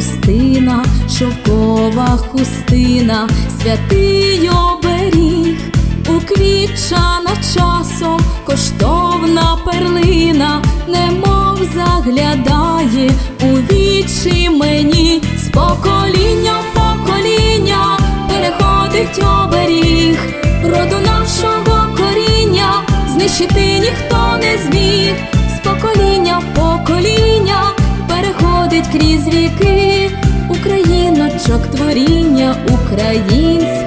трустина, шовкова хустина, святий оберіг, уквітчана часом, коштовна перлина, немов заглядає у вічі мені, з покоління в покоління переходить оберіг, роду нашого коріння знищити ніхто не зміг, Україночок творіння українське.